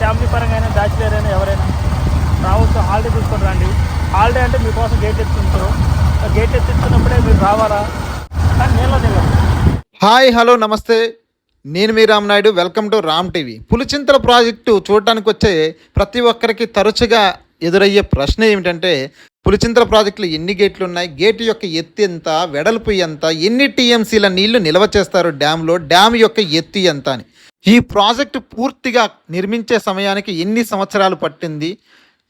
Family పరంగా అయినా bachelor అయినా ఎవరైనా రావచ్చు హాలిడే తీసుకొని రండి. హాలిడే అంటే మీకోసం గేట్ ఎత్తుంటారు ఆ గేట్ ఎత్తిస్తున్నప్పుడే మీరు రావాలా? కానీ నేను హాయ్ హలో నమస్తే. నేను మీ Ram Naidu. Welcome to Ram TV. Pulichintala project చూడటానికి వచ్చే ప్రతి ఒక్కరికి తరచుగా ఎదురయ్యే ప్రశ్న ఏమిటంటే పులిచింతల ప్రాజెక్టులు ఎన్ని గేట్లు ఉన్నాయి గేటు యొక్క ఎత్తు ఎంత? వెడల్పు ఎంత? ఎన్ని టీఎంసీల నీళ్ళు నిల్వ చేస్తారు డ్యాంలో డ్యామ్ యొక్క ఎత్తు ఎంత అని. ఈ ప్రాజెక్టు పూర్తిగా నిర్మించే సమయానికి ఎన్ని సంవత్సరాలు పట్టింది?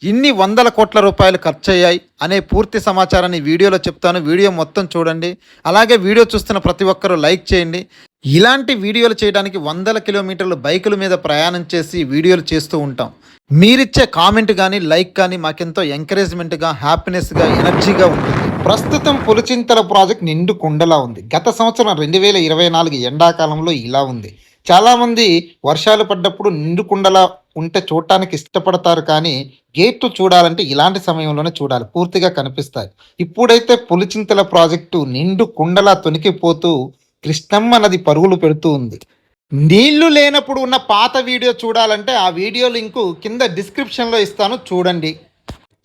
ఎన్ని వందల కోట్ల రూపాయలు ఖర్చు అయ్యాయి అనే పూర్తి సమాచారాన్ని వీడియోలో చెప్తాను. వీడియో మొత్తం చూడండి. అలాగే వీడియో చూస్తున్న ప్రతి ఒక్కరూ లైక్ చేయండి. ఇలాంటి వీడియోలు చేయడానికి వందల కిలోమీటర్లు బైకుల మీద ప్రయాణం చేసి వీడియోలు చేస్తూ ఉంటాం. మీరిచ్చే కామెంట్ కానీ లైక్ కానీ మాకెంతో ఎంకరేజ్మెంట్గా హ్యాపీనెస్గా ఎనర్జీగా ఉంటుంది. ప్రస్తుతం పులిచింతల ప్రాజెక్ట్ నిండు కుండలా ఉంది. గత సంవత్సరం రెండు వేల ఇరవై నాలుగు ఎండాకాలంలో ఇలా ఉంది. చాలామంది వర్షాలు పడ్డప్పుడు నిండు కుండలా ఉంటే చూడటానికి ఇష్టపడతారు కానీ గేట్లు చూడాలంటే ఇలాంటి సమయంలోనే చూడాలి. పూర్తిగా కనిపిస్తాయి. ఇప్పుడైతే పులిచింతల ప్రాజెక్టు నిండు కుండలా తొనికిపోతూ కృష్ణమ్మ నది పరుగులు పెడుతూ ఉంది. నీళ్ళు లేనప్పుడు ఉన్న పాత వీడియో చూడాలంటే ఆ వీడియో లింకు కింద డిస్క్రిప్షన్లో ఇస్తాను చూడండి.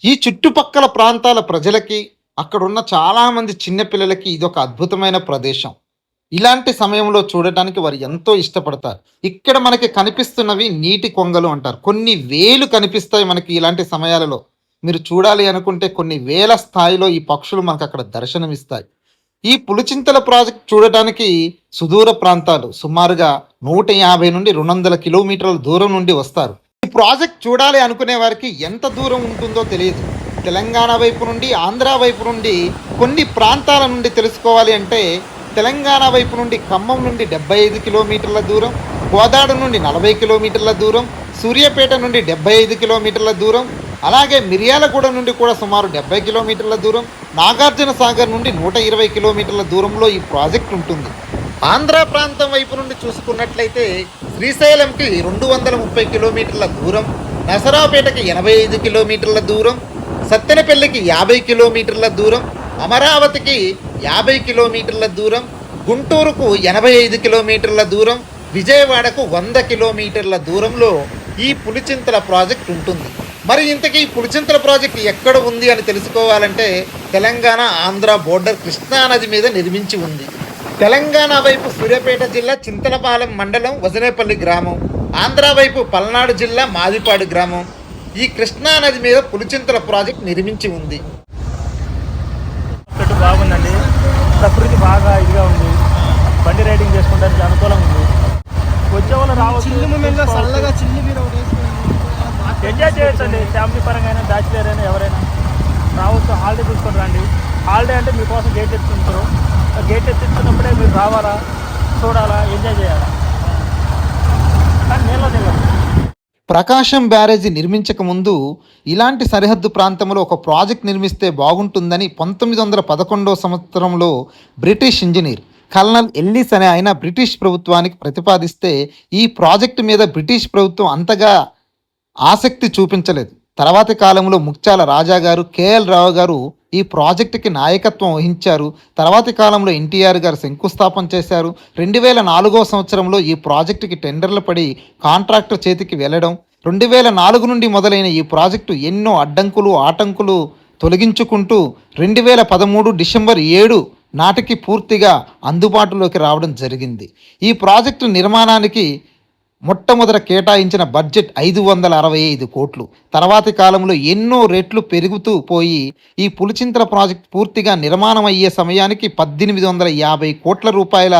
ఈ చుట్టుపక్కల ప్రాంతాల ప్రజలకి అక్కడున్న చాలామంది చిన్నపిల్లలకి ఇది ఒక అద్భుతమైన ప్రదేశం. ఇలాంటి సమయంలో చూడటానికి వారు ఎంతో ఇష్టపడతారు. ఇక్కడ మనకి కనిపిస్తున్నవి నీటి కొంగలు అంటారు. కొన్ని వేలు కనిపిస్తాయి మనకి ఇలాంటి సమయాలలో. మీరు చూడాలి అనుకుంటే కొన్ని వేల స్థాయిలో ఈ పక్షులు మనకు అక్కడ దర్శనమిస్తాయి. ఈ పులిచింతల ప్రాజెక్ట్ చూడటానికి సుదూర ప్రాంతాలు సుమారుగా నూట యాభై నుండి రెండు వందల కిలోమీటర్ల దూరం నుండి వస్తారు. ఈ ప్రాజెక్ట్ చూడాలి అనుకునే వారికి ఎంత దూరం ఉంటుందో తెలియదు. తెలంగాణ వైపు నుండి ఆంధ్ర వైపు నుండి కొన్ని ప్రాంతాల నుండి తెలుసుకోవాలి అంటే తెలంగాణ వైపు నుండి ఖమ్మం నుండి డెబ్బై ఐదు కిలోమీటర్ల దూరం కోదాడు నుండి నలభై కిలోమీటర్ల దూరం సూర్యాపేట నుండి డెబ్బై ఐదు కిలోమీటర్ల దూరం అలాగే మిర్యాలగూడ నుండి కూడా సుమారు డెబ్బై కిలోమీటర్ల దూరం నాగార్జున సాగర్ నుండి నూట ఇరవై కిలోమీటర్ల దూరంలో ఈ ప్రాజెక్ట్ ఉంటుంది. ఆంధ్ర ప్రాంతం వైపు నుండి చూసుకున్నట్లయితే శ్రీశైలంకి రెండు వందల ముప్పై కిలోమీటర్ల దూరం నసరాపేటకి ఎనభై ఐదు కిలోమీటర్ల దూరం సత్తెనపల్లికి యాభై కిలోమీటర్ల దూరం అమరావతికి యాభై కిలోమీటర్ల దూరం గుంటూరుకు ఎనభై ఐదు కిలోమీటర్ల దూరం విజయవాడకు వంద కిలోమీటర్ల దూరంలో ఈ పులిచింతల ప్రాజెక్ట్ ఉంటుంది. మరి ఇంతకీ ఈ పులిచింతల ప్రాజెక్ట్ ఎక్కడ ఉంది అని తెలుసుకోవాలంటే తెలంగాణ ఆంధ్ర బోర్డర్ కృష్ణానది మీద నిర్మించి ఉంది. తెలంగాణ వైపు సూర్యాపేట జిల్లా చింతలపాలెం మండలం వజనేపల్లి గ్రామం. ఆంధ్ర వైపు పల్నాడు జిల్లా మాదిపాడు గ్రామం. ఈ కృష్ణానది మీద పులిచింతల ప్రాజెక్ట్ నిర్మించి ఉంది. బాగుందండి. ప్రకృతి బాగా ఇదిగా ఉంది. బండి రైడింగ్ చేసుకోవడానికి అనుకూలంగా ఉంది. వచ్చే వాళ్ళు రావచ్చు. చల్లగా చిల్లు మీరు ఎంజాయ్ చేయొచ్చు అండి ఫ్యామిలీ పరంగా అయినా బ్యాచిలర్ అయినా ఎవరైనా. రావచ్చు. హాలిడే తీసుకొని రండి. హాలిడే అంటే మీకోసం గేట్ ఎత్తుంటారు ఆ గేట్ ఎత్తిస్తున్నప్పుడే మీరు రావాలా చూడాలా ఎంజాయ్ చేయాలా? కానీ నేను దిగదు ప్రకాశం బ్యారేజీ నిర్మించక ముందు ఇలాంటి సరిహద్దు ప్రాంతంలో ఒక ప్రాజెక్ట్ నిర్మిస్తే బాగుంటుందని పంతొమ్మిది వందల పదకొండవ సంవత్సరంలో బ్రిటిష్ ఇంజనీర్ కల్నల్ ఎల్లిస్ అనే ఆయన బ్రిటిష్ ప్రభుత్వానికి ప్రతిపాదిస్తే ఈ ప్రాజెక్టు మీద బ్రిటిష్ ప్రభుత్వం అంతగా ఆసక్తి చూపించలేదు. తర్వాతి కాలంలో ముక్చాల రాజా గారు కేఎల్ రావు గారు ఈ ప్రాజెక్టుకి నాయకత్వం వహించారు. తర్వాతి కాలంలో ఎన్టీఆర్ గారు శంకుస్థాపన చేశారు. రెండు వేల నాలుగో సంవత్సరంలో ఈ ప్రాజెక్టుకి టెండర్లు పడి కాంట్రాక్టర్ చేతికి వెళ్ళడం రెండు వేల నాలుగు నుండి మొదలైన ఈ ప్రాజెక్టు ఎన్నో అడ్డంకులు ఆటంకులు తొలగించుకుంటూ రెండు వేల పదమూడు డిసెంబర్ ఏడు నాటికి పూర్తిగా అందుబాటులోకి రావడం జరిగింది. ఈ ప్రాజెక్టు నిర్మాణానికి మొట్టమొదట కేటాయించిన బడ్జెట్ ఐదు వందల అరవై ఐదు కోట్లు. తర్వాతి కాలంలో ఎన్నో రెట్లు పెరుగుతూ పోయి ఈ పులిచింతల ప్రాజెక్ట్ పూర్తిగా నిర్మాణం అయ్యే సమయానికి పద్దెనిమిది వందల యాభై కోట్ల రూపాయల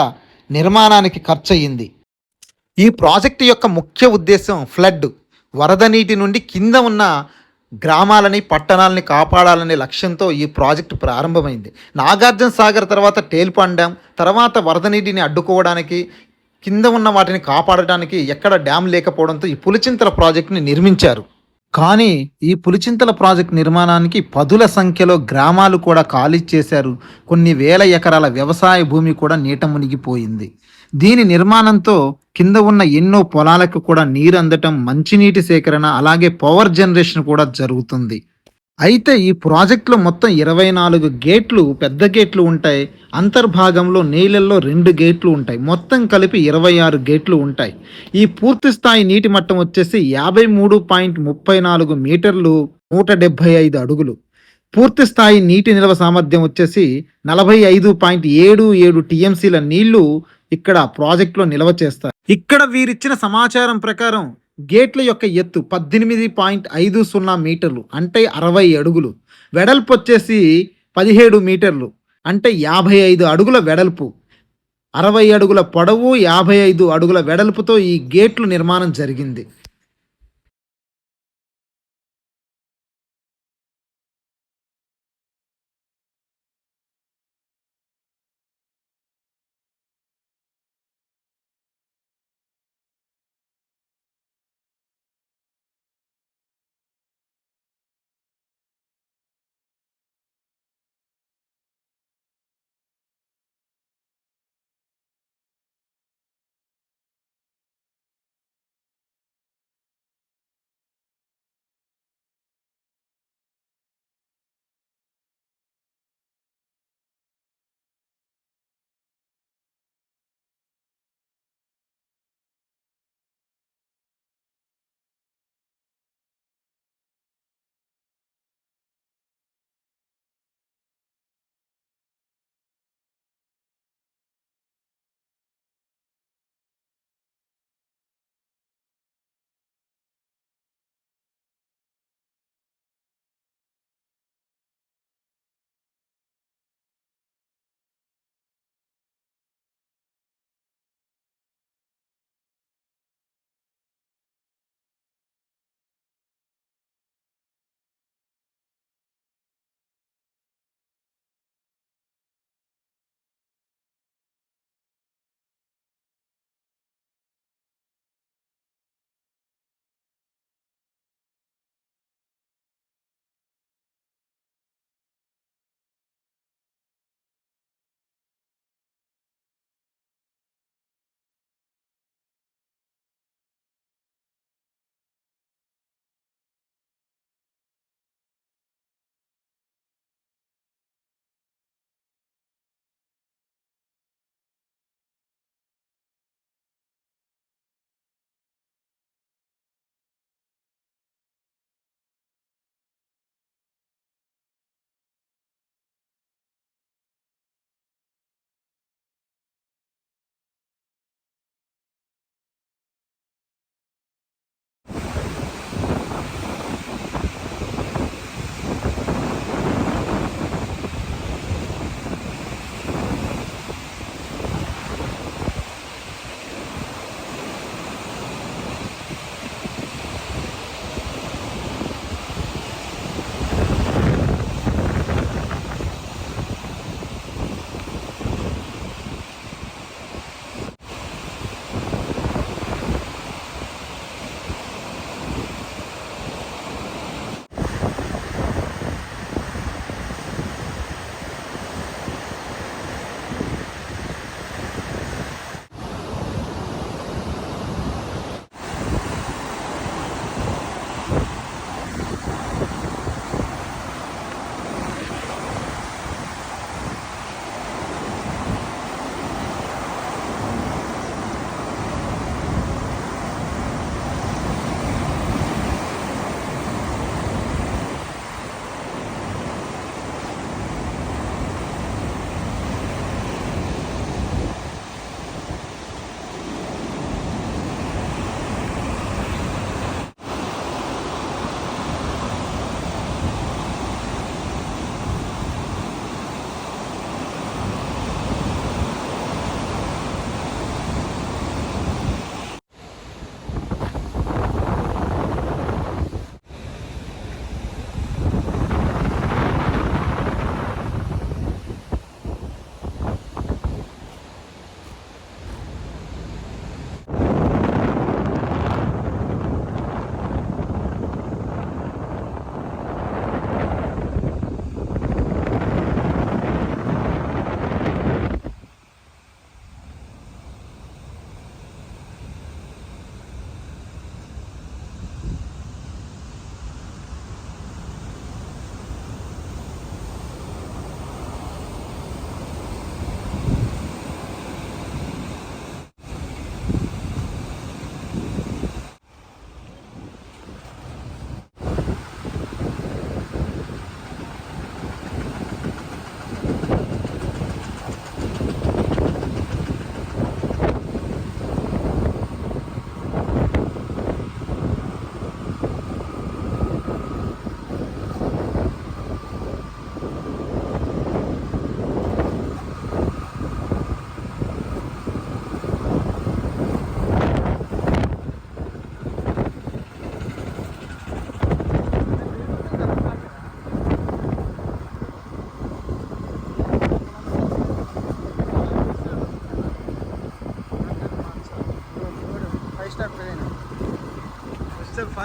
నిర్మాణానికి ఖర్చయింది. ఈ ప్రాజెక్టు యొక్క ముఖ్య ఉద్దేశం ఫ్లడ్. వరద నీటి నుండి కింద ఉన్న గ్రామాలని పట్టణాలని కాపాడాలనే లక్ష్యంతో ఈ ప్రాజెక్టు ప్రారంభమైంది. నాగార్జున సాగర్ తర్వాత టేల్పాన్ తర్వాత వరద నీటిని అడ్డుకోవడానికి కింద ఉన్న వాటిని కాపాడటానికి ఎక్కడ డ్యామ్ లేకపోవడంతో ఈ పులిచింతల ప్రాజెక్టుని నిర్మించారు. కానీ ఈ పులిచింతల ప్రాజెక్ట్ నిర్మాణానికి పదుల సంఖ్యలో గ్రామాలు కూడా ఖాళీ చేశారు. కొన్ని వేల ఎకరాల వ్యవసాయ భూమి కూడా నీట మునిగిపోయింది. దీని నిర్మాణంతో కింద ఉన్న ఎన్నో పొలాలకు కూడా నీరు అందటం మంచినీటి సేకరణ అలాగే పవర్ జనరేషన్ కూడా జరుగుతుంది. అయితే ఈ ప్రాజెక్టులో మొత్తం ఇరవై నాలుగు గేట్లు పెద్ద గేట్లు ఉంటాయి. అంతర్భాగంలో నీళ్ళల్లో రెండు గేట్లు ఉంటాయి. మొత్తం కలిపి ఇరవై ఆరు గేట్లు ఉంటాయి. ఈ పూర్తి స్థాయి నీటి మట్టం వచ్చేసి యాభై మూడు పాయింట్ ముప్పై నాలుగు మీటర్లు నూట డెబ్బై ఐదు అడుగులు. పూర్తి స్థాయి నీటి నిల్వ సామర్థ్యం వచ్చేసి నలభై ఐదు పాయింట్ ఏడు ఏడు టీఎంసీల నీళ్ళు ఇక్కడ ప్రాజెక్టులో నిల్వ చేస్తారు. ఇక్కడ వీరిచ్చిన సమాచారం ప్రకారం గేట్ల యొక్క ఎత్తు పద్దెనిమిది పాయింట్ ఐదు సున్నా మీటర్లు అంటే అరవై అడుగులు. వెడల్పు వచ్చేసి పదిహేడు మీటర్లు అంటే యాభై ఐదు అడుగుల వెడల్పు. అరవై అడుగుల పొడవు యాభై ఐదు అడుగుల వెడల్పుతో ఈ గేట్లు నిర్మాణం జరిగింది.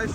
Ay,